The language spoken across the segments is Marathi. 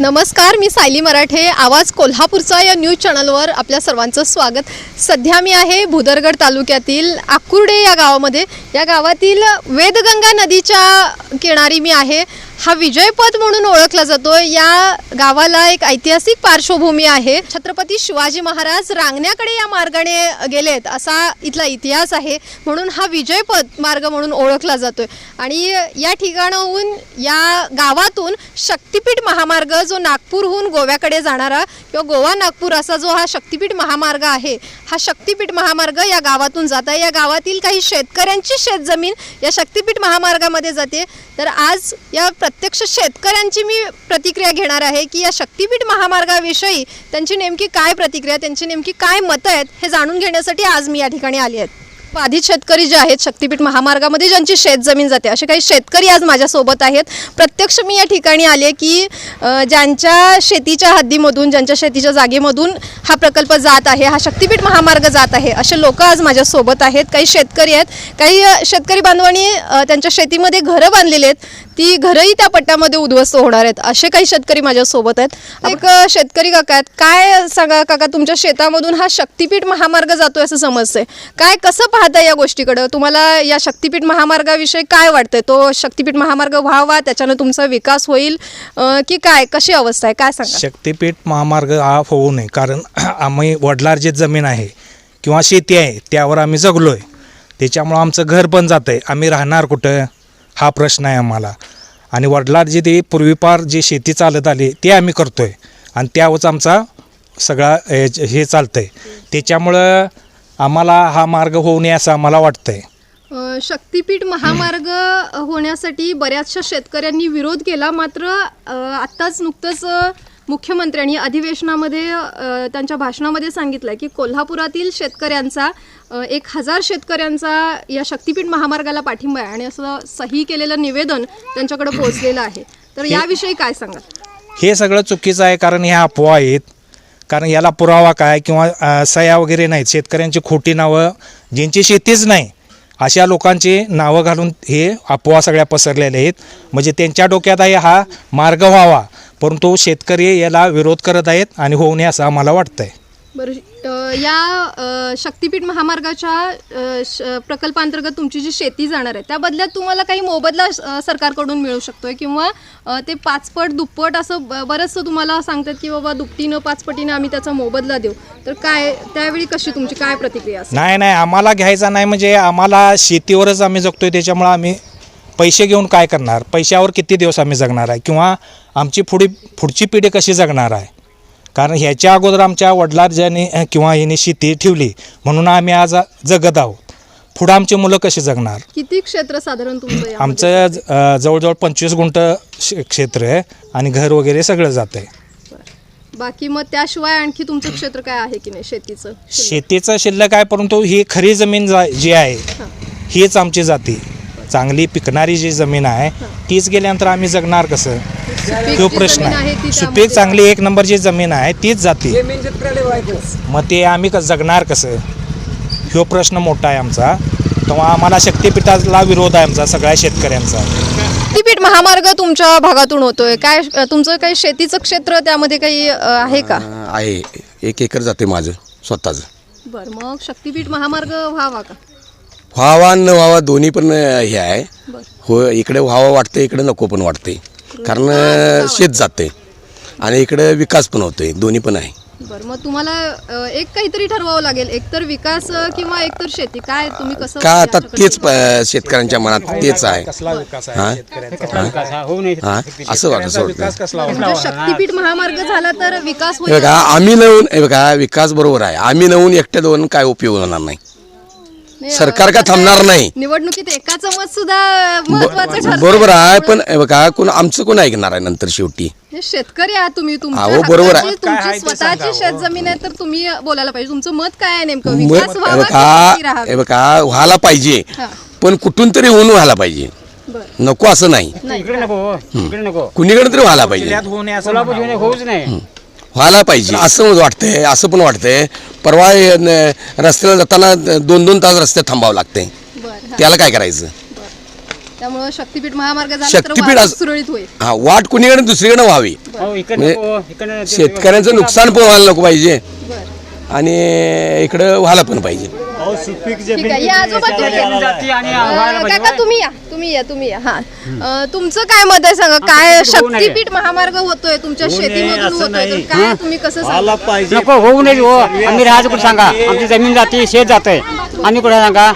नमस्कार मी सायली मराठे आवाज कोल्हापूरचा या न्यूज चॅनलवर आपल्या सर्वांचं स्वागत. सध्या मी आहे भुदरगड तालुक्यातील आकुर्डे या गावामध्ये. या गावातील वेदगंगा नदीच्या किनारी मी आहे. हा विजयपथ म्हणून ओळखला जातो या गावाला एक ऐतिहासिक पार्श्वभूमी आहे. छत्रपती शिवाजी महाराज रांगण्याकडे या मार्गाने गेलेत असा इथला इतिहास आहे. म्हणून हा विजयपथ मार्ग म्हणून ओळखला जातोय. आणि या ठिकाणाहून या गावातून शक्तिपीठ महामार्ग जो नागपूरहून गोव्याकडे जाणारा किंवा गोवा नागपूर असा जो हा शक्तिपीठ महामार्ग आहे हा शक्तिपीठ महामार्ग या गावातून जात आहे. या गावातील काही शेतकऱ्यांची शेतजमीन या शक्तिपीठ महामार्गामध्ये जाते. तर आज या प्रत्यक्ष शेतकऱ्यांची मी प्रतिक्रिया घेणार आहे की या शक्तिपीठ महामार्गाविषयी त्यांची नेमकी काय प्रतिक्रिया त्यांची नेमकी काय मतं आहेत हे जाणून घेण्यासाठी आज मी या ठिकाणी आली आहेत बाधित शेतकरी जे आहेत शक्तीपीठ महामार्गामध्ये ज्यांची शेत जमीन जाते असे काही शेतकरी आज माझ्यासोबत आहेत. प्रत्यक्ष मी या ठिकाणी आले की ज्यांच्या शेतीच्या हद्दीमधून ज्यांच्या शेतीच्या जागेमधून हा प्रकल्प जात आहे हा शक्तीपीठ महामार्ग जात आहे असे लोक आज माझ्यासोबत आहेत. काही शेतकरी आहेत काही शेतकरी बांधवांनी त्यांच्या शेतीमध्ये घरं बांधलेली आहेत. ती घरंही त्या पट्ट्यामध्ये उद्ध्वस्त होणार आहेत असे काही शेतकरी माझ्यासोबत आहेत. एक शेतकरी काका आहेत. काय सांगा काका तुमच्या शेतामधून हा शक्तिपीठ महामार्ग जातोय असं समजतंय. काय कसं पाहताय या गोष्टीकडं? तुम्हाला या शक्तिपीठ महामार्गाविषयी काय वाटतंय? तो शक्तिपीठ महामार्ग व्हावा त्याच्यानं तुमचा विकास होईल अ, की काय? कशी अवस्था आहे? काय सांगा? शक्तिपीठ महामार्ग हा होऊ नये कारण आम्ही वडिलार्जित जमीन आहे किंवा शेती आहे त्यावर आम्ही जगलो आहे त्याच्यामुळं आमचं घर पण जातं आहे आम्ही राहणार कुठं? हा प्रश्न आहे आम्हाला. आणि वडिलार्जित ते पूर्वीपार जी शेती चालत आली ते आम्ही करतो आहे आणि त्यावरच आमचा सगळा हे हे चालतं आहे त्याच्यामुळं आम्हाला हा मार्ग होऊ नये असं आम्हाला वाटतं आहे शक्तिपीठ महामार्ग होण्यासाठी बऱ्याचशा शेतकऱ्यांनी विरोध केला. मात्र आत्ताच नुकतंच मुख्यमंत्र्यांनी अधिवेशनामध्ये त्यांच्या भाषणामध्ये सांगितलं की कोल्हापुरातील शेतकऱ्यांचा एक हजार शेतकऱ्यांचा या शक्तिपीठ महामार्गाला पाठिंबा आहे आणि असं सही केलेलं निवेदन त्यांच्याकडे पोहोचलेलं आहे. तर याविषयी काय सांगा हे सगळं चुकीचं आहे कारण ह्या अफवा आहेत. कारण याला पुरावा काय किंवा अ, सह्या वगैरे नाहीत. शेतकऱ्यांची खोटी नावं ज्यांची शेतीच नाही अशा लोकांची नावं घालून हे अफवा सगळ्या पसरलेल्या आहेत. म्हणजे त्यांच्या डोक्यात आहे हा मार्ग व्हावा. परंतु शेतकरी याला विरोध करत आहेत आणि होऊ नये असं आम्हाला वाटतं आहे बरं या शक्तीपीठ शक्तिपीठ महामार्गाच्या श- प्रकल्पांतर्गत तुमची जी शेती जाणार आहे त्या बदल्यात तुम्हाला काही मोबदला सरकारकडून मिळू शकतो आहे किंवा ते पाचपट दुप्पट असं ब- बरंचसं तुम्हाला सांगतात की बाबा दुपटीनं पाचपटीनं आम्ही त्याचा मोबदला देऊ. तर काय त्यावेळी कशी तुमची काय प्रतिक्रिया नाही नाही आम्हाला घ्यायचा नाही म्हणजे आम्हाला शेतीवरच आम्ही जगतोय त्याच्यामुळं आम्ही पैसे घेऊन काय करणार? पैशावर किती दिवस आम्ही जगणार आहे? किंवा आमची पुढी पुढची पिढी कशी जगणार आहे? कारण ह्याच्या अगोदर आमच्या वडिलांनी किंवा हिने शेती ठेवली म्हणून आम्ही आज जगत आहोत. पुढं आमची मुलं कशी जगणार? किती क्षेत्र साधारण तुमचं यामध्ये? आमचं ज- जवळजवळ पंचवीस गुंठ शे- क्षेत्र आहे आणि घर वगैरे सगळं जातं आहे. बाकी मग त्याशिवाय आणखी तुमचं क्षेत्र काय आहे की नाही शेतीचं? शेतीचं शिल्लक आहे परंतु ही खरी जमीन जा जी आहे हीच आमची जाती. चांगली पिकणारी जी जमीन आहे तीच गेल्यानंतर आम्ही जगणार कसं? तो जी प्रश्न जमीन आहे सुपीक चांगली एक नंबरची जमीन आहे तीच जाती. मग ते आम्ही कसं जगणार कसं? ह्यो प्रश्न मोठा आहे आमचा. तेव्हा आम्हाला शक्तिपीठाला विरोध आहे आमचा सगळ्या शेतकऱ्यांचा. शक्तिपीठ महामार्ग तुमच्या भागातून होतोय. काय तुमचं काही शेतीचं क्षेत्र त्यामध्ये काही अ, आहे का? आहे. एक एकर जाते माझं स्वतःचं. बर मग शक्तिपीठ महामार्ग व्हावा का? व्हावा न व्हावा दोन्ही पण अं, हे आहे. बर. हो इकडे व्हावं वाटते इकडे नको पण वाटते कारण शेत जाते. आणि इकडे विकास पण होतोय दोन्ही पण आहे. बर मग तुम्हाला अ, एक काहीतरी ठरवावं लागेल. एकतर विकास अ, किंवा एकतर शेती. काय तुम्ही कसं का आता याच्याकडे- तेच शेतकऱ्यांच्या मनात तेच आहे. कसला विकास हा? आहे शेतकऱ्यांचा हा? असं वाटत शेतकऱ्यांचा विकास कसला होणार? म्हणजे शक्तिपीठ महामार्ग झाला तर विकास हे होईल. बघा आम्ही नवून हे बघा विकास बरोबर आहे. आम्ही नवून एकट्या दोन काय उपयोग होणार नाही. सरकार का थांबणार नाही? निवडणुकीत एकाचं मत सुद्धा महत्वाचं ठरतं बरोबर आहे पण हे बघा कोण आमचं कोण ऐकणार आहे नंतर शेवटी? हे शेतकरी आहात तुम्ही तुमच्या अहो, बरोबर आहे. काय आहे तुमची ते स्वतःची सांगा, शेत जमीन आहे तर तुम्ही बोलायला पाहिजे. तुमचं मत काय आहे नेमकं? मग विकास हे व्हावा की बघा शेती राहावी? बघा व्हायला पाहिजे हा. पण कुठून तरी होऊन व्हायला पाहिजे. बरं. नको असं नाही. नाही. इकडे नको इकडे नको. कुणीकडे तरी व्हायला पाहिजे. जिल्ह्यात होऊ नये असं सोलापूर म्हणावं. जिल्ह्यात होऊच नाही व्हायला पाहिजे. असं वाटतंय असं पण वाटतंय. परवा हे न- रस्त्याला जाताना दोन दोन तास रस्त्यात थांबावं लागतंय. बरं हा. त्याला काय करायचं? त्यामुळे शक्तीपीठ महामार्ग झाला तर शक्तीपीठ वाहतूक असं- सुरळीत होईल. हा वाट कुणीकडे दुसरीकडे व्हावी? हो, इकडं म्हणजे नको, इकडं ते- शेतकऱ्यांचं नुकसान पण व्हायला नको पाहिजे. बरं. आणि इकडं व्हायला पण पाहिजे. ठीक आहे या आजोबा तुम्ही या. जाती आणि अं, आव्हानं काका म्हणजे तुम्ही या तुम्ही या तुम्ही या. हा. अं, तुमचं काय मत आहे सांगा? काय शक्तीपीठ महामार्ग होतोय तुमच्या शेतीमधून होतोय तर काय तुम्ही कसं सांगा? नको होऊ नये हो. आम्ही राहायचं कुठं सांगा. आमची जमीन जाती शेत जातंय. आम्ही कुठं सांगा?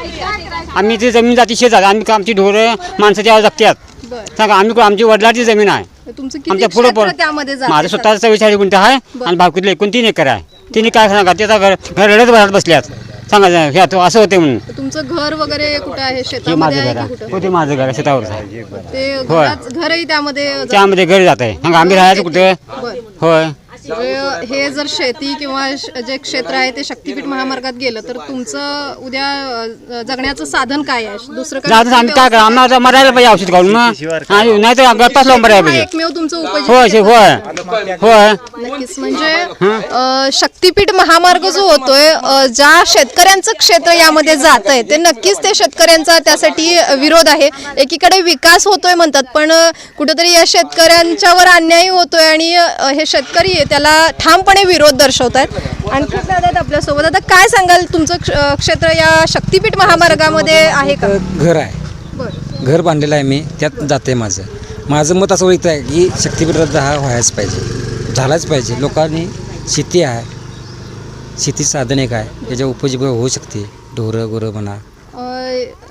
आम्ही ती जमीन जाती शेत जात. आम्ही आमची ढोरं माणसं त्यावर जगतात बरं. सांगा आम्ही कुठं- आमची वडिलाची जमीन आहे. तुमचं किती आमच्या पुढं क्षेत्र पण त्यामध्ये जातंय माझं? स्वतःचं चव्वेचाळीस गुंठ आहे आणि भावकीतलं एकूण तीन एकर आहे. तिने काय सांगा? त्याचा घर घर रडत भरात बसल्यात. सांगा ह्या तो असं होते म्हणून. तुमचं घर वगैरे कुठं आहे? हे शेतामध्ये माझं आहे घर की आहे. कुठं? ते माझं घर आहे शेतावरच आहे. ते होय. घरात- घरही त्यामध्ये. त्यामध्ये घर जात आहे सांगा आम्ही राहायचं कुठे? बरं. होय. म्हणजे हे जर शेती किंवा जे क्षेत्र आहे ते शक्तीपीठ महामार्गात गेलं तर तुमचं उद्या जगण्याचं साधन काय आहे? दुसरं काय आम्हाला मरायला पाहिजे औषध आणि नाही तर गप्पाच लावून मरायला पाहिजे. एकमेव तुमचं शे- होय होय. नक्कीच म्हणजे शक्तीपीठ महामार्ग जो होतोय ज्या शेतकऱ्यांचं क्षेत्र यामध्ये जात आहे ते नक्कीच ते शेतकऱ्यांचा त्यासाठी विरोध आहे. एकीकडे विकास होतोय म्हणतात पण कुठेतरी या शेतकऱ्यांच्यावर अन्याय होतोय आणि हे शेतकरी त्याला ठामपणे विरोध दर्शवत आहेत आणखी दादा आहेत आपल्यासोबत. आता काय सांगाल? तुमचं क्ष- क्षेत्र या शक्तीपीठ महामार्गामध्ये आहे का? घर आहे. बरं. घर बांधलेलं आहे मी. त्यात जाते माझं. माझं मत असं ओळखतं आहे की शक्तीपीठ रद्द हा व्हायच पाहिजे. झालाच पाहिजे. लोकांनी शेती आहे. शेती साधन एक आहे. त्याच्या उपजीविका होऊ शकते. ढोरं गुरं म्हणा.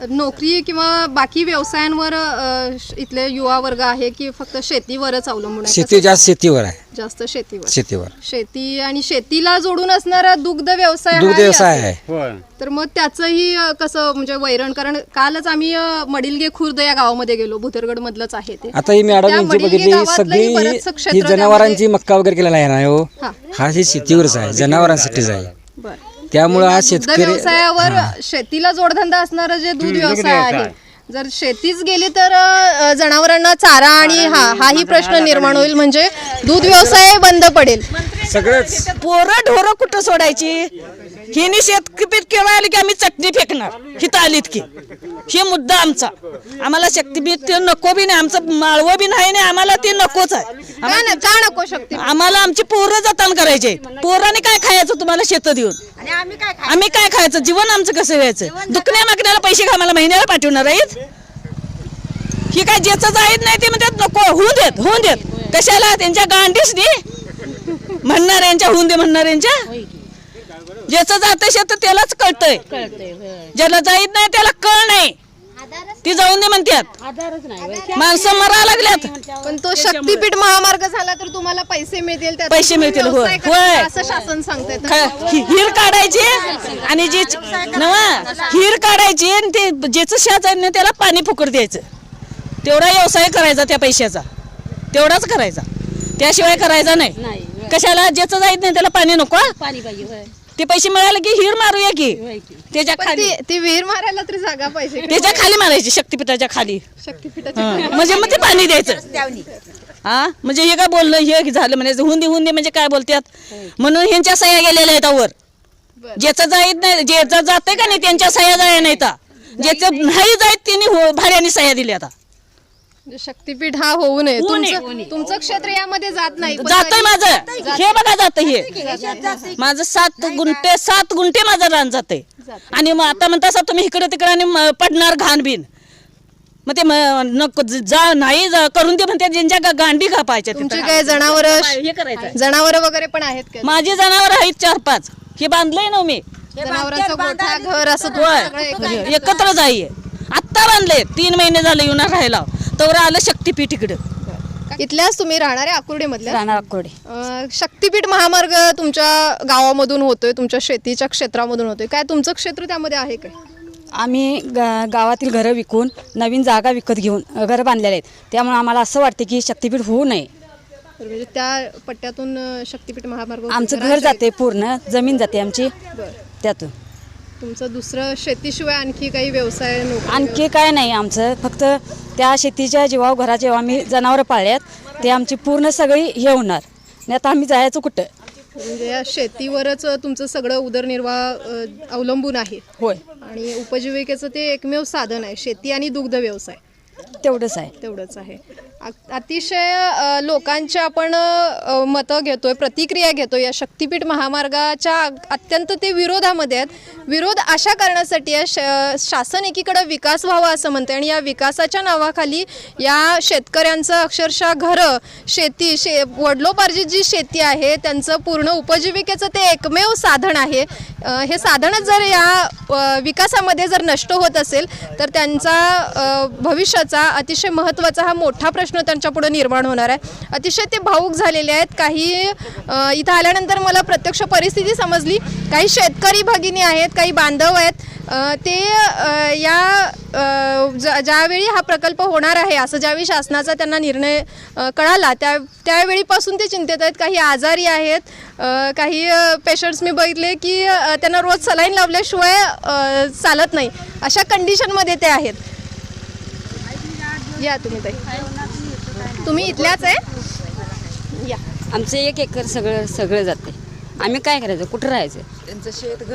नोकरी किंवा बाकी व्यवसायांवर अ, इथले युवा वर्ग आहे की फक्त शेतीवरच अवलंबून आहे शेती? जास्त शेतीवर आहे जास्त शेतीवर शेतीवर शेती आणि शेतीला जोडून असणारा दुग्ध व्यवसाय दुग्ध व्यवसाय. आहे होय तर मग त्याचंही अ, कसं म्हणजे वैरण कारण कालच आम्ही अ, मडिलगे खुर्द या गावामध्ये गेलो भुतरगड मधलंच आहे ते आता ही मॅडम त्या यांची मडिलगे बघितली सगळी ही क्षेत्र ही जनावरांची मक्का वगैरे केलेला आहे ना हो हा. हा ही शेतीवरच आहे जनावरांसाठीच आहे बरं. त्यामुळं हा दुग्ध शेतकरी व्यवसायावर शेतीला जोडधंदा असणारं जे दूध व्यवसाय आहे. जर शेतीच गेली तर अ, जनावरांना चारा आणि हा हाही प्रश्न निर्माण होईल म्हणजे दूध व्यवसाय बंद पडेल. सगळंच पोरं ढोरं कुठं सोडायची? हिने शेतपीठ केव्हा आली की आम्ही चटणी फेकणार. हिथं आलीत की. हे मुद्दा आमचा. आम्हाला शक्तीपीठ ते नको बी नाही. आमचं माळवं बी नाही नाही. आम्हाला ते नकोच आहे. का न- का नको शक्ती? आम्हाला आमची पोरं जतन करायचे. पोराने काय खायचं तुम्हाला शेत देऊन? आम्ही काय खायचं? जीवन आमचं कसं व्हायचं? दुखण्या मागण्याला पैसे आम्हाला महिन्याला पाठवणार आहेत? ही काय ज्याचं जायत नाही ते म्हणतात नको होऊन देत होऊन देत. कशाला? त्यांच्या गांडीच दे म्हणणाऱ्यांच्या होऊन दे म्हणणाऱ्यांच्या? ज्याचं जात शेत त्यालाच कळतंय. ज्याला जाईत नाही त्याला कळ नाही. ती जाऊन दे म्हणतात माणसं मरा लागल्यात. पण तो शक्तीपीठ महामार्ग झाला तर तुम्हाला पैसे मिळतील पैसे मिळतील, होय, व्यवसाय करा, होय. असं शासन ख- हि- हिर काढायची आणि जी नवा हिर काढायची आणि ते ज्याचं शेत आहे ना त्याला पाणी फुकट द्यायचं. तेवढा व्यवसाय करायचा त्या पैशाचा. तेवढाच करायचा. त्याशिवाय करायचा नाही. कशाला? ज्याचं जायत नाही त्याला पाणी नको हा? ते पैसे मिळाले की हिर मारूया की? त्याच्याखाली ती ती विहीर मारायला तरी जागा पाहिजे त्याच्याखाली मारायची शक्तीपीठाच्या खाली. शक्तीपीठाची हा. म्हणजे मग ते पाणी द्यायचं. हा? म्हणजे हे काय बोललं हे झालं म्हणजे हुंदी हुंदी म्हणजे काय बोलतात म्हणून ह्यांच्या सह्या गेलेल्या आहेत वर बरं. ज्याचं जाईत नाही ज्याचं जाते का नाही त्यांच्या सह्या जाया नाही ज्याचं नाही. जाईत त्यांनी हो भाड्याने सह्या दिल्या आता शक्तीपीठ हा होऊ नये. होऊ नये. तुमचं तुमचं क्षेत्र यामध्ये जात नाही पण जातंय तरी- माझं. हे बघा जात हे माझं सात गुंठे सात गुंठे माझं रान जाते आणि मग आता म्हणता असं तुम्ही इकडे तिकडे आणि म- पडणार घाण बिन मग ते म- नको जा नाही जा- करून दे म्हणते ज्यांच्या गा- गांडी कापायच्या तिथं. तुमची काय जनावर हे करायचं. जनावर वगैरे पण आहेत का? माझी जनावर आहेत चार पाच. हे बांधलंय ना मी. जनावरांचं गोठा घर असं सगळं एकत्र. होय. एकत्र जाई आत्ता बांधले तीन महिने झाले येऊन राहायला तर आलं शक्तीपीठ इकडं. इथल्याच तुम्ही राहणारे आकुर्डे मधल्या राणा अक्कोडे शक्तीपीठ महामार्ग तुमच्या गावामधून होतोय तुमच्या शेतीच्या क्षेत्रामधून होतोय. काय तुमचं क्षेत्र त्यामध्ये आहे काय आम्ही गा गावातील घरं विकून नवीन जागा विकत घेऊन अ, घरं बांधलेले आहेत. त्यामुळे आम्हाला असं वाटते की शक्तीपीठ होऊ नये. तर म्हणजे त्या पट्ट्यातून अं, शक्तीपीठ महामार्ग. आमचं घर जाते पूर्ण जमीन जाते आमची. त्यातून. तुमचं दुसरं शेतीशिवाय आणखी काही व्यवसाय नोकरी आणखी काय नाही आमचं. फक्त त्या शेतीच्या जीवावर घराच्या जेव्हा आम्ही जनावरं पाळल्यात. ते आमची पूर्ण सगळी हे होणार. आणि आता आम्ही जायचं कुठं? म्हणजे या शेतीवरच तुमचं सगळं उदरनिर्वाह अं, अवलंबून आहे. होय. आणि उपजीविकेचं ते एकमेव साधन आहे. शेती आणि दुग्ध व्यवसाय. तेवढंच आहे. तेवढंच आहे. अतिशय लोकांच्या आपण मतं घेतोय प्रतिक्रिया घेतोय. या शक्तीपीठ महामार्गाच्या अत्यंत ते विरोधामध्ये आहेत. विरोध अशा कारणासाठी आहे श शासन एकीकडं विकास व्हावा असं म्हणते आणि या विकासाच्या नावाखाली या शेतकऱ्यांचं अक्षरशः घरं शेती शे वडलोपार्जित जी शेती आहे त्यांचं पूर्ण उपजीविकेचं ते एकमेव साधन आहे. हे साधनच जर या विकासामध्ये जर नष्ट होत असेल तर त्यांचा भविष्याचा अतिशय महत्त्वाचा हा मोठा प्रश्न त्यांच्यापुढे निर्माण होणार आहे. अतिशय ते भाऊक झालेले आहेत. काही इथं आल्यानंतर मला प्रत्यक्ष परिस्थिती समजली. काही शेतकरी भगिनी आहेत काही बांधव आहेत. ते या ज- ज्यावेळी हा प्रकल्प होणार आहे असं ज्यावेळी शासनाचा त्यांना निर्णय कळाला त्या त्यावेळीपासून ते चिंतेत आहेत. काही आजारी आहेत. काही पेशंट्स मी बघितले की त्यांना रोज सलाईन लावल्याशिवाय चालत नाही. अशा कंडिशनमध्ये ते आहेत. या तुम्ही ताई. तुम्ही इथल्याच आहे? या. आमचं एक एकर सगळं सगळं जाते आम्ही काय करायचं? कुठं राहायचं?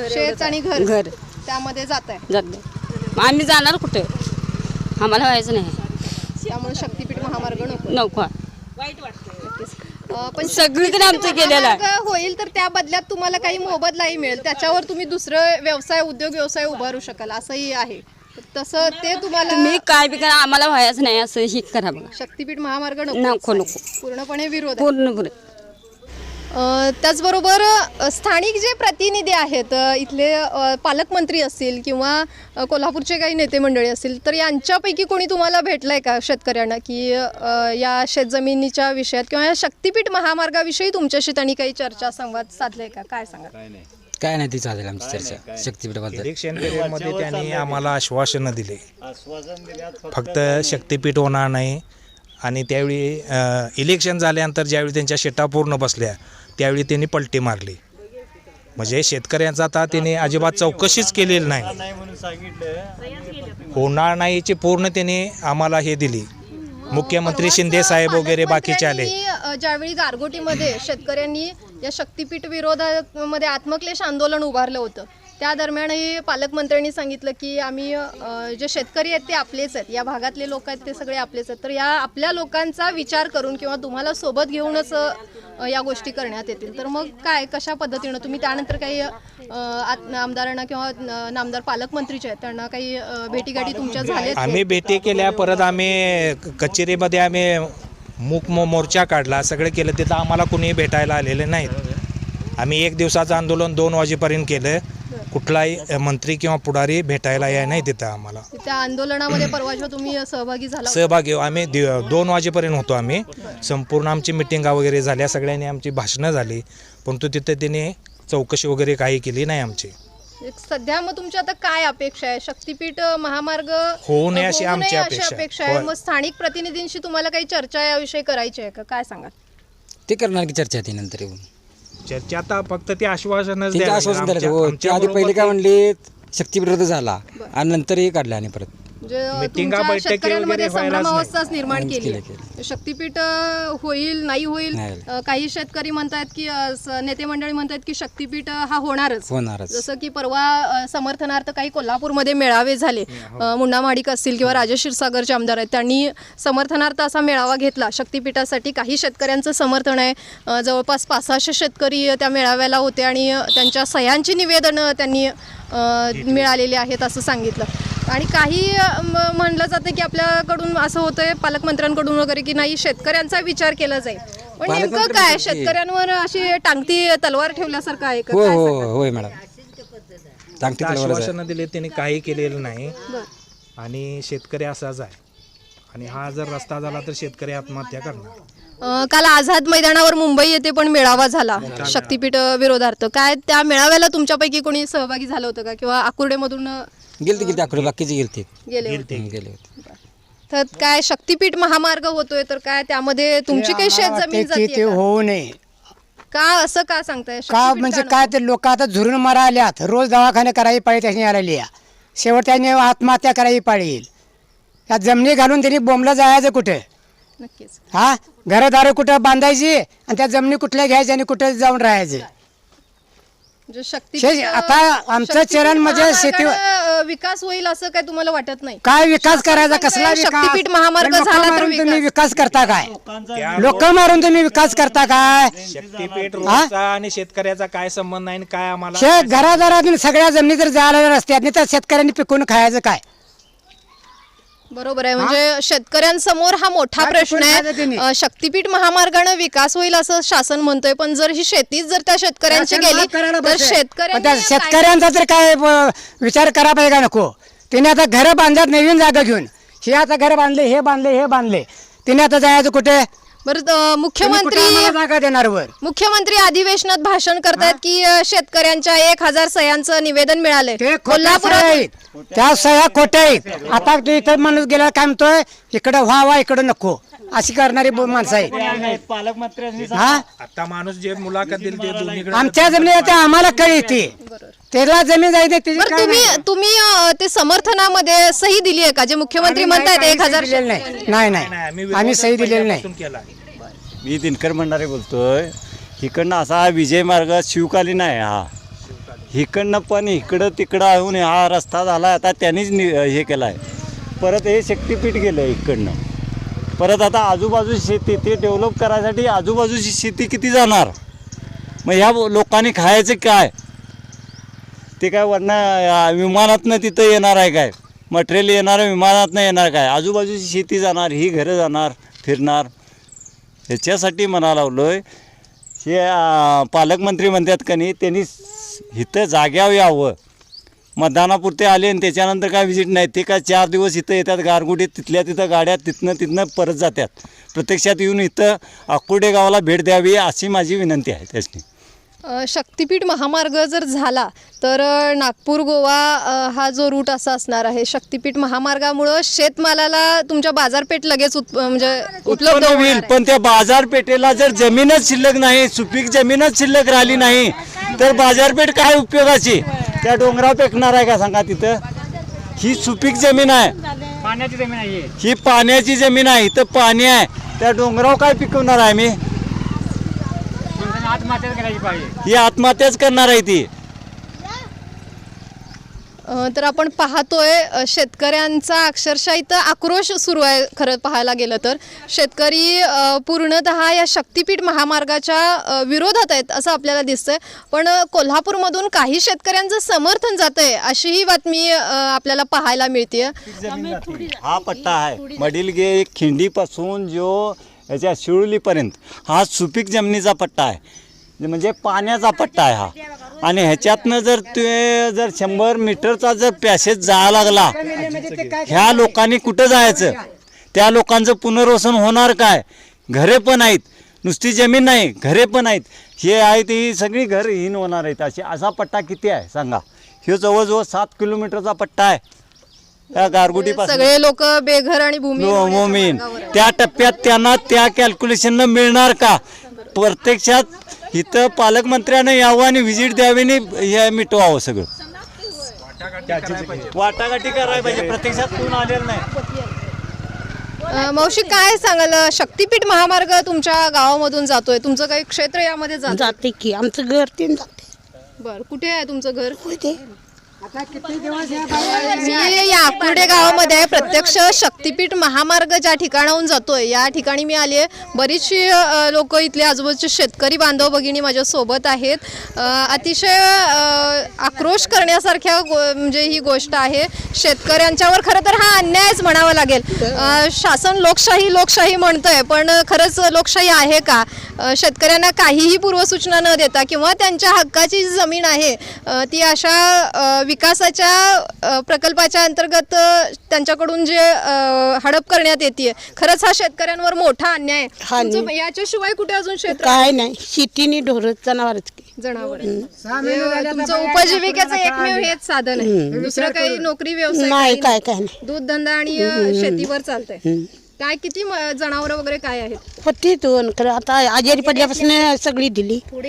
शेत आणि घर. घर. त्यामध्ये जात आहे जाते मग आम्ही जाणार कुठं? आम्हाला व्हायचं नाही. त्यामुळे शक्तीपीठ महामार्ग नको. नको. अ, पण सगळीकडे आमचं केलेलं होईल तर त्या बदल्यात तुम्हाला काही मोबदलाही मिळेल. त्याच्यावर तुम्ही दुसरं व्यवसाय उद्योग व्यवसाय उभारू शकाल. असंही आहे. तसं ते तुम्हाला तुम्ही काय बी करा आम्हाला व्हायचं नाही असं ही करा बघा. शक्तीपीठ महामार्ग नको. नको पूर्णपणे विरोध आहे. पूर्ण पूर्ण अ, त्याचबरोबर अ, स्थानिक जे प्रतिनिधी आहेत अ, इथले अ, पालकमंत्री असतील किंवा अ, कोल्हापूरचे काही नेते मंडळी असतील तर यांच्यापैकी कोणी तुम्हाला भेटलंय का शेतकऱ्यांना? की अ, या शेतजमिनीच्या विषयात किंवा या शक्तीपीठ महामार्गाविषयी तुमच्याशी त्यांनी काही चर्चा संवाद साधलाय का? काय सांगा काय नाही. ती चालेल आमची चर्चा. शक्तीपीठाबद्दल. इलेक्शन पिरियडमध्ये त्यांनी आम्हाला आश्वासनं दिले. फक्त शक्तीपीठ होणार नाही. आणि त्यावेळी अ, इलेक्शन झाल्यानंतर ज्यावेळी त्यांच्या शेटा पूर्ण बसल्या त्यावेळी त्यांनी पलटी मारली. म्हणजे शेतकऱ्यांचा आता त्यांनी अजिबात चौकशीच केलेली नाही. होणार नाहीची पूर्ण त्यांनी आम्हाला हे दिली. मुख्यमंत्री शिंदे साहेब वगैरे बाकीचे आले. अ, ज्यावेळी गारगोटीमध्ये शेतकऱ्यांनी या शक्तीपीठ विरोधामध्ये आत्मक्लेश आंदोलन उभारलं होतं. त्या दरम्यानही पालकमंत्र्यांनी सांगितलं की आम्ही जे शेतकरी आहेत ते आपलेच आहेत. या भागातले लोक आहेत ते सगळे आपलेच आहेत. तर या आपल्या लोकांचा विचार करून किंवा तुम्हाला सोबत घेऊनच या गोष्टी करण्यात येतील. तर मग काय कशा पद्धतीनं? तुम्ही त्यानंतर काही आमदारांना किंवा नामदार पालकमंत्रीचे आहेत त्यांना काही भेटीगाठी तुमच्या झाल्या आम्ही भेटी केल्या परत आम्ही कचेरीमध्ये आम्ही मूक मो- मोर्चा काढला सगळं केलं तिथं आम्हाला कुणी भेटायला आलेले नाहीत. आम्ही एक दिवसाचं आंदोलन दोन वाजेपर्यंत केलं. कुठलाही मंत्री किंवा पुढारी भेटायला याय नाही तिथं आम्हाला. त्या आंदोलनामध्ये परवाच्या तुम्ही सहभागी झाला. सहभागी आम्ही दि- दोन वाजेपर्यंत होतो आम्ही. संपूर्ण आमची मिटिंगा वगैरे झाल्या सगळ्यांनी आमची भाषणं झाली. परंतु तिथे त्यांनी चौकशी वगैरे काही केली नाही आमची. एक सध्या मग तुमची आता काय अपेक्षा आहे? शक्तीपीठ महामार्ग होऊ नये अशी होऊ आमची अपेक्षा आहे. अपेक्षा आहे. होय. मग स्थानिक प्रतिनिधींशी तुम्हाला काही चर्चा याविषयी करायची आहे का? काय सांगा ते करणार की चर्चा ती नंतर येऊन? चर्चा आता फक्त ते आश्वासनच त्यांचे आश्वासन हो ते आधी पहिले काय म्हणले शक्तीविरोध झाला आणि नंतर हे काढले आणि परत. मिटिंगा, तुमच्या बैठकी शेतकऱ्यांमध्ये वगैरे संभ्रमावस्थाच निर्माण. केली आहे. शक्तीपीठ होईल नाही होईल काही शेतकरी म्हणतात की नेते मंडळी म्हणतात की शक्तीपीठ हा होणारच. होणारच. जसं की परवा समर्थनार्थ काही कोल्हापूरमध्ये मेळावे झाले. अ, मुन्ना माडिक असतील किंवा राजेश क्षीरसागरचे आमदार आहेत त्यांनी समर्थनार्थ असा मेळावा घेतला. शक्तीपीठासाठी काही शेतकऱ्यांचं समर्थन आहे. जवळपास पाच सहाशे शेतकरी त्या मेळाव्याला होते आणि त्यांच्या सह्यांची निवेदनं त्यांनी मिळालेली आहेत असं सांगितलं. आणि काही म्हणलं जातं की आपल्याकडून असं होतंय पालकमंत्र्यांकडून वगैरे की नाही शेतकऱ्यांचा विचार केला जाईल. पण नेमकं काय म्हणतात की- शेतकऱ्यांवर अशी टांगती तलवार ठेवल्यासारखं आहे का? हो काय हो? होय मॅडम. आश्वासनं दिले त्यांनी काही केलेलं नाही. आणि शेतकरी असाच आहे. आणि हा जर रस्ता झाला तर शेतकरी आत्महत्या करणार. अ, काल आझाद मैदानावर मुंबई येथे पण मेळावा झाला शक्तीपीठ विरोधार्थ. काय त्या मेळाव्याला तुमच्यापैकी कोणी सहभागी झालं होतं का? किंवा आकुर्डेमधून अ, गेलते गेलते आकडे बाकीचे गेलते. गेले होते गेले होते. तर काय शक्तीपीठ महामार्ग होतोय तर काय त्यामध्ये तुमची काही शेत जमीन ते ते जातीये का? होऊ नये. का असं का सांगताय? का शक्तीपीठ म्हणजे काय ते लोक आता झुरून मारा आल्यात. रोज दवाखाने करायची पाळी त्याने आलेली आहे. शेवट त्याने आत्महत्या करायची पाळी. येईल या जमिनी घालून त्यांनी बोंबला जायचं कुठे? नक्कीच. हा? घरदारं कुठं बांधायची? आणि त्या जमिनी कुठल्या घ्यायच्या आणि कुठं जाऊन राहायचं? म्हणजे शे- आता आमचं चरण म्हणजे शेती- विकास होईल असं काय तुम्हाला वाटत नाही? काय विकास करायचा? कसला विकास? शक्तीपीठ महामार्ग लोकं झाला तर मारून तुम्ही विकास. करता काय? लोक मारून तुम्ही विकास करता काय? शक्तीपीठ रोडचा आणि शेतकऱ्याचा काय संबंध नाही आणि काय आम्हाला शेत घरादारातून सगळ्या जमिनी जर जायला रस्त्यात तर शेतकऱ्यांनी पिकून खायचं काय? बरोबर आहे. म्हणजे शेतकऱ्यांसमोर हा मोठा काय प्रश्न आहे. खायचं त्यांनी? अ, शक्तीपीठ महामार्गाने विकास होईल असं शासन म्हणतोय पण जर ही शेतीच जर त्या शेतकऱ्यांची शासन गेली माफ करायला तर पाहिजे. पण त्या शेतकऱ्यांनी शेतकऱ्यांचा तर काय ब- विचार करा पाहिजे का नको? तिने आता घर बांधल्यात नवीन जागा घेऊन. हे आता घर बांधले हे बांधले हे बांधले. तिने आता जायचं कुठे? बरं अ, तुम्ही कुठे मुख्यमंत्री आम्हाला जागा देणार वर? मुख्यमंत्री अधिवेशनात भाषण करतायत की अ, शेतकऱ्यांच्या एक हजार सह्यांचं निवेदन मिळालंय. ते खोट्या कोल्हापुरात आहेत. त्या सह्या खोट्या आहेत. आता तू इथं माणूस गेला काय म्हणतोय? इकडं व्हा व्हा इकडं नको. अशी करणारी ब- माणसं आहेत. पालकमंत्र्यांनी हा? आता माणूस जे मुलाखत दिली ते दोन्हीकडे आमच्या जमिनी ते आम्हाला कळ येते. त्याला जमीन जायची त्याची बरं काय तुम्ही नाही. तुम्ही अ, ते समर्थनामध्ये सही दिली आहे का? जे मुख्यमंत्री म्हणतायत काही एक हजार दिलेली नाही. नाही नाही. आम्ही सही दिलेली नाही. केला मी दिनकर भंडारे बोलतोय. इकडनं असा हा विजय मार्ग शिवकालीन आहे हा. इकडनं पण इकडं तिकडं येऊन हा रस्ता झाला आता त्यांनीच नि हे केला आहे परत हे शक्तीपीठ गेलं आहे इकडनं. परत आता आजूबाजूची शेती ते डेव्हलप करायसाठी आजूबाजूची शेती किती जाणार? मग ह्या लोकांनी खायचं काय? ते काय वरनं विमानातनं तिथं येणार आहे काय? मटेरियल येणार विमानातनं येणार काय? आजूबाजूची शेती जाणार ही घरं जाणार फिरणार. ह्याच्यासाठी म्हणा लावलो आहे हे पालकमंत्री म्हणतात का नाही त्यांनी हिथं इथं जाग्यावर यावं. मतदानापुरते आले आणि त्याच्यानंतर काय व्हिजिट नाही. ते काय चार दिवस इथं येतात गारगुटीत तिथल्या तिथं गाड्या तिथनं तिथनं परत जातात. प्रत्यक्षात येऊन इथं आकुर्डे गावाला भेट द्यावी अशी माझी विनंती आहे त्याची. शक्तीपीठ महामार्ग जर झाला तर नागपूर गोवा हा जो रूट असा असणार आहे शक्तीपीठ महामार्गामुळं शेतमालाला तुमच्या बाजारपेठ लगेच उत- म्हणजे उपलब्ध होईल. पण त्या बाजारपेठेला जर जमीनच शिल्लक नाही सुपीक जमीनच शिल्लक राहिली नाही तर बाजारपेठ काय उपयोगाची? त्या डोंगरावर पेकणार आहे का सांगा तिथं? ही सुपीक जमीन आहे. पाण्याची जमीन आहे ही. पाण्याची जमीन आहे इथं पाणी आहे. त्या डोंगरावर काय पिकवणार आहे मी आत्महत्या करायची पाहिजे. ही आत्महत्याच करणार आहे ती. अ, तर आपण पाहतोय अ, शेतकऱ्यांचा अक्षरशः इथं आक्रोश सुरू आहे खरं पाहायला गेलं तर. शेतकरी अ, पूर्णतः या शक्तीपीठ महामार्गाच्या अ, विरोधात आहेत असं आपल्याला दिसतंय. पण अ, कोल्हापूरमधून काही शेतकऱ्यांचं समर्थन जात आहे अशी ही बातमी अ, आपल्याला पाहायला मिळते हा पट्टा आहे. मडिलगे खिंडीपासून जो याच्या शिळुलीपर्यंत हा सुपीक जमिनीचा पट्टा आहे. म्हणजे पाण्याचा पट्टा आहे हा. आणि ह्याच्यातनं जर ते जर शंभर मीटरचा जर पॅसेज जायला लागला ह्या लोकांनी कुठं जायचं? त्या लोकांचं पुनर्वसन होणार काय? घरे पण आहेत. नुसती जमीन नाही घरे पण आहेत. हे आहेत ही सगळी घर हीन होणार आहेत. अशी असा पट्टा किती आहे? सांगा. हे जवळजवळ सात किलोमीटरचा पट्टा आहे. त्या गारगुटीपासून सगळे लोक बेघर आणि भूमी मोमीन. त्या टप्प्यात त्यांना त्या कॅल्क्युलेशननं मिळणार का? प्रत्यक्षात इथं पालकमंत्र्यानं यावं आणि व्हिजिट द्यावी आणि हे मिटवावं सगळं. वाटाघाटी करायला पाहिजे. प्रत्यक्षात कोण आलेलं नाही. मावशी काय सांगाल? शक्तीपीठ महामार्ग तुमच्या गावामधून जातोय. तुमचं काही क्षेत्र यामध्ये जात जाते की. आमचं घर तीन जाते. बर कुठे आहे तुमचं घर? मी या आकुर्डे गावामध्ये प्रत्यक्ष शक्तीपीठ महामार्ग ज्या ठिकाणाहून जातोय या ठिकाणी मी आली आहे बरीचशी लोक इथले आजूबाजूचे शेतकरी बांधव भगिनी माझ्या सोबत आहेत अतिशय आक्रोश करण्यासारख्या म्हणजे ही गोष्ट आहे. शेतकऱ्यांच्यावर खरं तर हा अन्यायच म्हणावा लागेल. शासन लोकशाही लोकशाही म्हणतंय पण खरंच लोकशाही आहे का? शेतकऱ्यांना काहीही पूर्वसूचना न देता किंवा त्यांच्या हक्काची जी जमीन आहे ती अशा विकासाच्या प्रकल्पाच्या अंतर्गत त्यांच्याकडून जे हडप करण्यात येते खरंच हा शेतकऱ्यांवर मोठा अन्याय आहे. हा. याच्याशिवाय कुठे अजून क्षेत्र काय नाही. शेतीनी ढोर जनावरच की. जनावर. तुमचं उपजीविकेचं एकमेव हेच साधन आहे. दुसरं काही नोकरी व्यवसाय काय काय नाही. दूध धंदा आणि शेतीवर चालतंय. काय किती जनावर वगैरे काय आहेत? पत्ती दोन खरं आता आजारी पडल्यापासून सगळी दिली. घर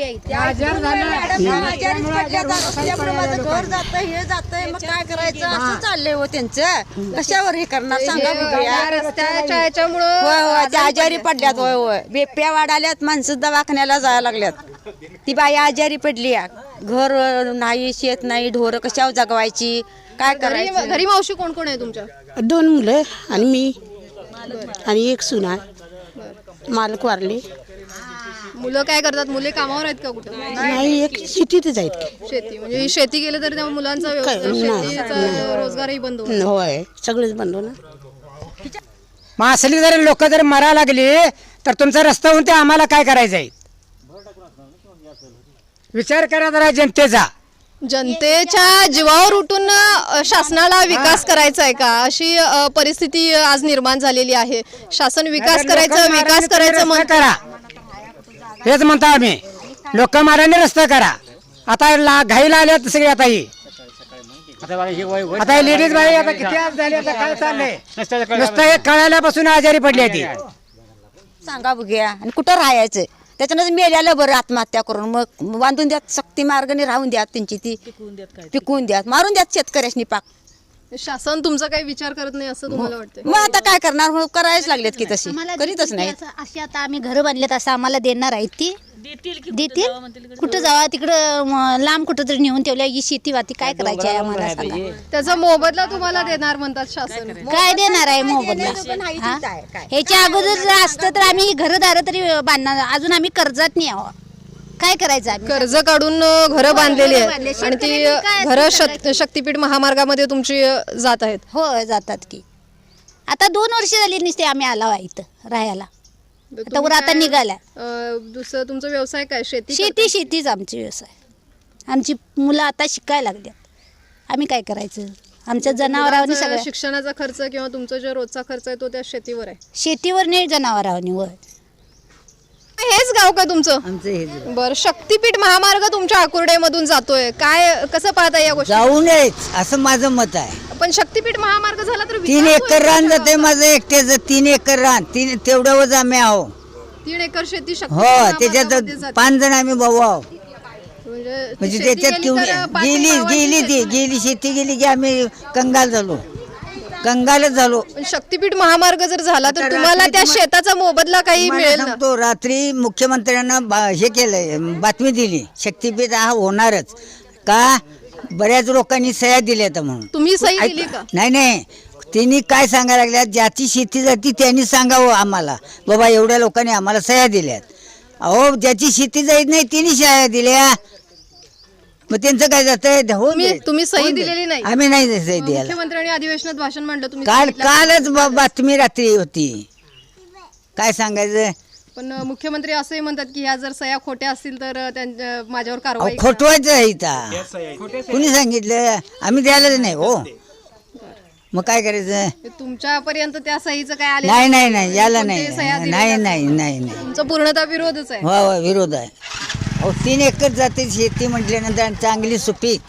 जातं हे जातंय. मग काय करायचं? असं चाललंय हो त्यांचं. कशावर हे करणार? सांगा बघूया. या रस्त्याच्या याच्यामुळं होय होय त्या आजारी पडल्यात होय होय. बेप्या वाढाल्यात माणसं दवाखान्याला जायला लागल्यात. ती बाई आजारी पडली या. घर नाही शेत नाही ढोरं कशावर जगवायची? काय घरी करायचं? घरी मावशी कोण कोण आहे तुमच्या? दोन मुलं आणि मी. आणि एक सुना मालक वारले. मुलं काय करतात? मुले कामावर आहेत का कुठं? नाही एक शेतीतच आहेत. की. शेती. म्हणजे ही शेती केली तर त्या मुलांचा व्यवसाय- काय? नाही. शेतीचा रोजगारही बंद होतो. होय सगळंच बंद ना मग असली जर लोक जर मरा लागली तर तुमचा रस्ता होऊन ते आम्हाला काय करायचं आहे विचार करा जरा जनतेचा. जनतेच्या जीवावर उठून अ, शासनाला विकास करायचा आहे का? अशी अ, परिस्थिती आज निर्माण झालेली आहे. शासन विकास करायचं विकास करायचं म्हणतं करा. हेच म्हणतो आम्ही. लोक माराने रस्ता करा. आता ला घाईला आल्यात सगळे आता ही. आता हे लेडीज बाई आता किती आज झाली आता काय चाललंय? नसतं एक कळाल्यापासून आजारी पडली आहे ती. सांगा बघूया. आणि कुठं राहायचं? त्याच्यानं मेल्याला बरं आत्महत्या करून. मग बांधून द्यात सक्ती मार्गाने राहून द्यात त्यांची ती. पिकवून द्यात. मारून द्यात शेतकऱ्यासनी पाक. शासन तुमचा काही विचार करत नाही असं तुम्हाला वाटतं मग आता काय करणार? मग करायच लागलेत की तशी. करीतच नाही. अशी आता आम्ही घर बांधलेत असं आम्हाला देणार आहेत ती. देतील कुठं जावा तिकडं? म, लांब कुठं तरी नेऊन ठेवल्या ही शेती वाती काय करायची आहे आम्हाला सांगा. त्याचा मोबदला तुम्हाला देणार म्हणतात शासन. काय देणार आहे मोबदला हा? ह्याच्या अगोदर जर असतं तर आम्ही घरदार तरी बांधणार. अजून आम्ही कर्जात नाही आहो काय करायचं आम्ही? कर्ज काढून अ, घरं बांधलेली बांधले. आहेत आणि ती शेतकऱ्यांनी काय घरं असं शत- शक्तीपीठ महामार्गामध्ये तुमची अ, जात आहेत. हो जातात की. आता दोन वर्ष झाली नुसते आम्ही आलो इथं राहायला. आता वर आता निघाला दुसरं तुमचा व्यवसाय काय? शेती शेती शेतीच आमची व्यवसाय. आमची मुलं आता शिकायला लागल्यात. आम्ही काय करायचं? आमच्या जनावरांनी मुलांचा सगळं शिक्षणाचा खर्च किंवा तुमचा जो रोजचा खर्च आहे तो त्या शेतीवर आहे. शेतीवर नाही जनावरांनी वर. हेच गाव का तुमचं? बर शक्तीपीठ महामार्ग तुमच्या आकुर्डेमधून जातोय. काय कसं पाहता या गोष्टी? जाऊ नयेच असं माझं मत आहे. पण शक्तीपीठ महामार्ग झाला तर तीन एकर रान जाते माझं एकट्याचं तीन एकर रान. तीन तेवढ्यावरच आम्ही आहो. तीन एकर शेती शक्ती हो त्याच्यात पाच जण आम्ही भाऊ आहो. म्हणजे म्हणजे शेती त्याच्यात पाच गेली गेली ती शेती. गेली शेती गेली की आम्ही कंगाल झालो. कंगालच झालो पण शक्तीपीठ महामार्ग जर झाला तर तुम्हाला त्या शेताचा मोबदला काही मिळेल ना? सांगतो रात्री मुख्यमंत्र्यांना बा- हे केलंय बातमी दिली शक्तीपीठ हा होणारच. का? बऱ्याच लोकांनी सह्या दिल्या आता म्हणून. तुम्ही सही ऐक- दिली का? नाही नाही. तिने काय सांगायला लागल्या? ज्याची शेती जाती त्यांनी सांगावं आम्हाला. बाबा एवढ्या लोकांनी आम्हाला सह्या दिल्यात. अहो ज्याची शेती जात नाही तिने सह्या दिल्या. मग त्यांचं काय जात हो तुम्ही- तुम्ही सही दिलेली नाही. आम्ही नाही सही द्यायला मुख्यमंत्र्यांनी अधिवेशनात भाषण मांडलं तुम्ही काल सांगितलं. कालच ब- बातमी रात्री होती. काय सांगायचं? पण अ, मुख्यमंत्री असंही म्हणतात की ह्या जर सह्या खोट्या असतील तर अ, त्यांच्या माझ्यावर अहो कारवाई करा. खोटवायचं आहे इथं. कुणी सांगितलं? आम्ही द्यायलाच नाही हो. मग काय करायचं? तुमच्यापर्यंत त्या सहीचं काय आले नाही नाही नाही? याला नाही. कोणत्याही सह्या नाही दिलेल्या नाही नाही नाही तुमचा पूर्णतः विरोधच आहे. वा वा विरोध आहे. अहो तीन एकर जाते शेती म्हटल्यानंतर चांगली सुपीक.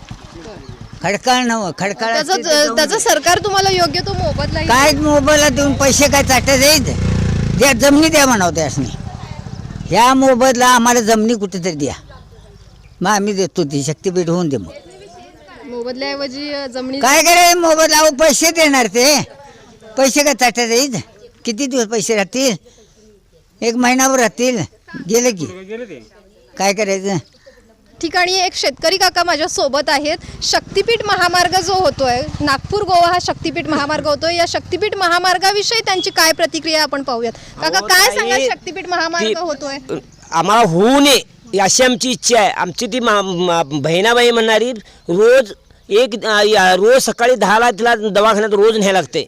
खडकाळ नव खडकाळ त्याचं सरकार तुम्हाला योग्य तो मोबदला काय मोबाईलला देऊन पैसे काय चाटत आहेत द्या जमिनी द्या म्हणावं त्यासनी. ह्या मोबदला आम्हाला जमिनी कुठेतरी द्या. मग आम्ही देतो ती शक्तीपीठ होऊन दे मग. मोबदल्याऐवजी जमिनी काय करायचं मोबाईल अहो पैसे देणार ते. पैसे काय चाटत आहेत किती दिवस पैसे राहतील? एक महिनाभर राहतील? गेले की? काय करायचं? ठिकाणी एक शेतकरी काका माझ्या सोबत आहेत. शक्तीपीठ महामार्ग जो होतोय नागपूर गोवा हा शक्तीपीठ महामार्ग होतोय. या शक्तीपीठ महामार्गाविषयी त्यांची काय प्रतिक्रिया आपण पाहूयात? काका काय सांगाल? शक्तीपीठ महामार्ग होतोय. आम्हाला होऊ नये अशी आमची इच्छा आहे. आमची ती मा- मा- बहिणाबाई म्हणणारी रोज एक अ, या- रोज सकाळी दहाला तिला दवाखान्यात रोज न्यायला लागते.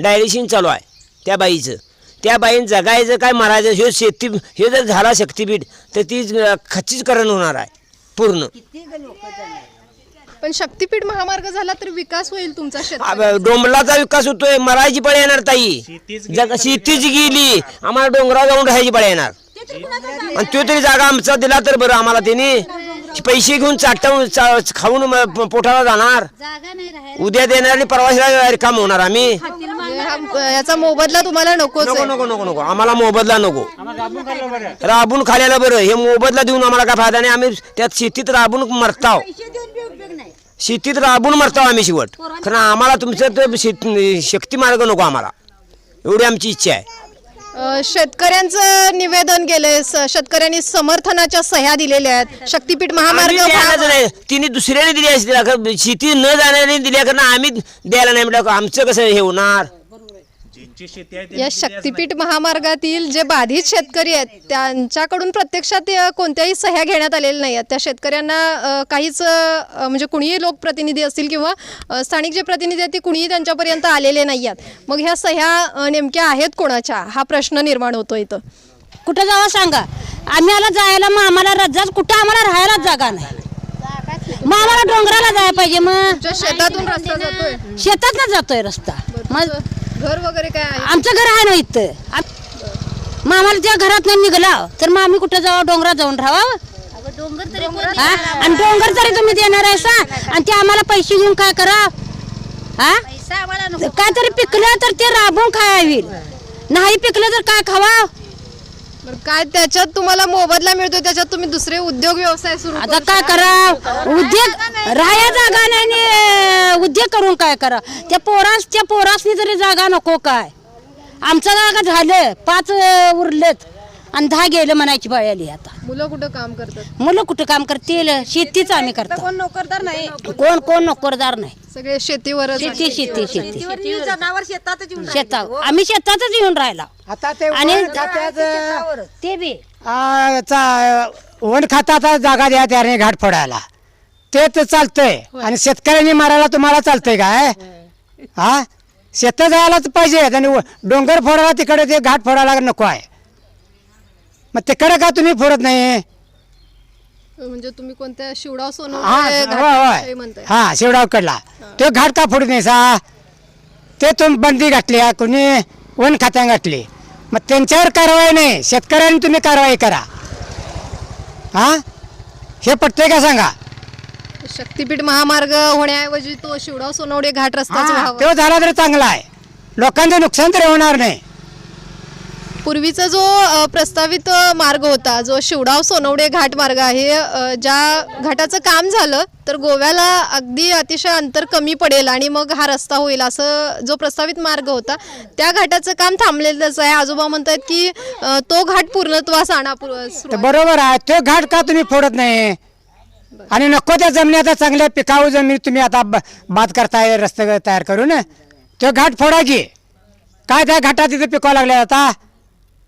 डायलिसिस चालू आहे त्या बाईचं. त्या बाईनं जगायचं काय मरायचं हे शेती हे जर झाला शक्तीपीठ तर ती खच्चीकरण होणार आहे पूर्ण. पण शक्तीपीठ महामार्ग झाला तर विकास होईल तुमचा डोंबलाचा विकास होतोय मरायची पळ येणार ताई. जग शेतीच गेली आम्हाला डोंगरावर जाऊन राहायची पळ येणार. आणि तो तरी जागा आमचा दिला तर बरं आम्हाला त्यांनी पैसे घेऊन चाटवून चा- खाऊन म- पोटाला जाणार. जागा नाही राहायला. उद्या देणार आणि परवाशीला काम होणार आम्ही. हा- याचा मोबदला तुम्हाला नकोच नको आहे. नको नको नको. आम्हाला मोबदला नको. राबून खाल्याला बरं हे मोबदला देऊन आम्हाला काय फायदा नाही. आम्ही त्यात शेतीत राबून मरताव. शेतीत राबून मरताव आम्ही शेवट. कारण आम्हाला तुमचं शेत शक्ती मार्ग नको आम्हाला. एवढी आमची इच्छा आहे. अ, शेतकऱ्यांचं निवेदन केलंय. स- शेतकऱ्यांनी समर्थनाच्या सह्या दिलेल्या आहेत. शक्तीपीठ महामार्ग आम्ही द्यायलाच व्हावा. नाही तिने दुसऱ्याने दिली असती शेती न जाणाऱ्याने दिल्या कारण आम्ही द्यायला नाही म्हटलं. आमचं कसं हे होणार? या शक्तीपीठ महामार्गातील जे बाधित शेतकरी आहेत त्यांच्याकडून प्रत्यक्षात अ, कोणत्याही सह्या घेण्यात आलेल्या नाही आहेत त्या शेतकऱ्यांना अ, काहीच अ, म्हणजे कुणीही लोकप्रतिनिधी असतील किंवा अ, स्थानिक जे प्रतिनिधी आहेत ते कुणीही त्यांच्यापर्यंत आलेले नाही आहेत मग ह्या सह्या अ, नेमक्या आहेत कोणाच्या? हा प्रश्न निर्माण होतो इथं. कुठं जावं सांगा? आम्ही आला जायला मग आम्हाला रज्जाच कुठं आम्हाला राहायलाच जागा नाही. मग आम्हाला डोंगराला जायला पाहिजे मग. तुमच्या शेतातून रस्ता जातोय. शेतात जातोय रस्ता. मग घर वगैरे काय आहे? आमचं घर आहे ना इथं. आम- आम्हाला त्या घरात नाही निघला तर मग आम्ही कुठं जावं? डोंगरात जाऊन राहावं? हा? आणि डोंगर तरी तुम्ही देणार आहे सा आणि ते आम्हाला पैसे घेऊन काय करा? हा? काय तरी पिकलं तर ते राबून खाया होईल नाही पिकलं तर काय खावा? बरं, काय त्याच्यात तुम्हाला मोबदला मिळतोय? त्याच्यात तुम्ही दुसरे उद्योग व्यवसाय सुरू आता काय करा? उद्योग राहाया जागा नाही आणि उद्योग करून काय करा? त्या पोरास त्या पोरासनी तरी जागा नको काय? आमचं जागा झालं पाच अं, उरलेत. आणि दहा गेलं म्हणायची बाई आली आता. मुलं कुठं काम करतात? मुलं कुठं काम करतील शेतीच आम्ही करतो. कोण नोकरदार नाही? कोण कोण नोकरदार नाही? सगळे शेतीवरच शेती शेती शेती. शेता आम्ही शेतातच येऊन राहिला. आणि ते बी. वन खात्याचा जागा द्या त्याने घाट फोडायला. ते तर चालतंय. आणि शेतकऱ्यांनी मारायला तुम्हाला चालतंय काय हा? शेत जायलाच पाहिजे. आणि व- डोंगर फोडायला तिकडे ते घाट फोडायला नको आहे. मग तिकडे का तुम्ही फोडत नाही. म्हणजे तुम्ही कोणत्या शिवडाव हा होय होय. म्हणताय. हा शिवडावकडला तो घाट का फोडत नाही सा? ते तुम बंदी घातली कोणी वन खात्या घातली. मग त्यांच्यावर कारवाई नाही शेतकऱ्यांनी तुम्ही कारवाई करा. हा? हे पटतंय का सांगा? शक्तीपीठ महामार्ग होण्याऐवजी तो शिवडाव सोनवडे घाट रस्ताच हा, व्हावा तो झाला तर चांगला आहे. लोकांचं नुकसान तरी होणार नाही. पूर्वीचा जो प्रस्तावित मार्ग होता जो शिवडाव सोनवडे घाट मार्ग आहे ज्या घाटाचं काम झालं तर गोव्याला अगदी अतिशय अंतर कमी पडेल आणि मग हा रस्ता होईल असं जो प्रस्तावित मार्ग होता त्या घाटाचं काम थांबलेलंच आहे. आजोबा म्हणतात की तो घाट पूर्णत्वास आणा बरोबर आहे तो घाट का तुम्ही फोडत नाही? आणि नको त्या जमिनी आता चांगल्या पिकाऊ जमिनी तुम्ही आता बाद करताय रस्ते तयार करून तो घाट फोडा की. काय त्या घाटात तिथे पिकावं लागले आता?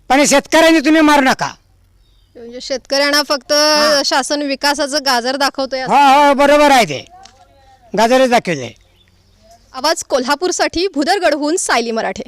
पण हे शेतकऱ्यांनी तुम्ही मारू नका. म्हणजे शेतकऱ्यांना फक्त शासन विकासाचं गाजर दाखवतोय. हो हो बरोबर आहे ते. गाजरच दाखवले आवाज कोल्हापूरसाठी भुदरगडहून सायली मराठे.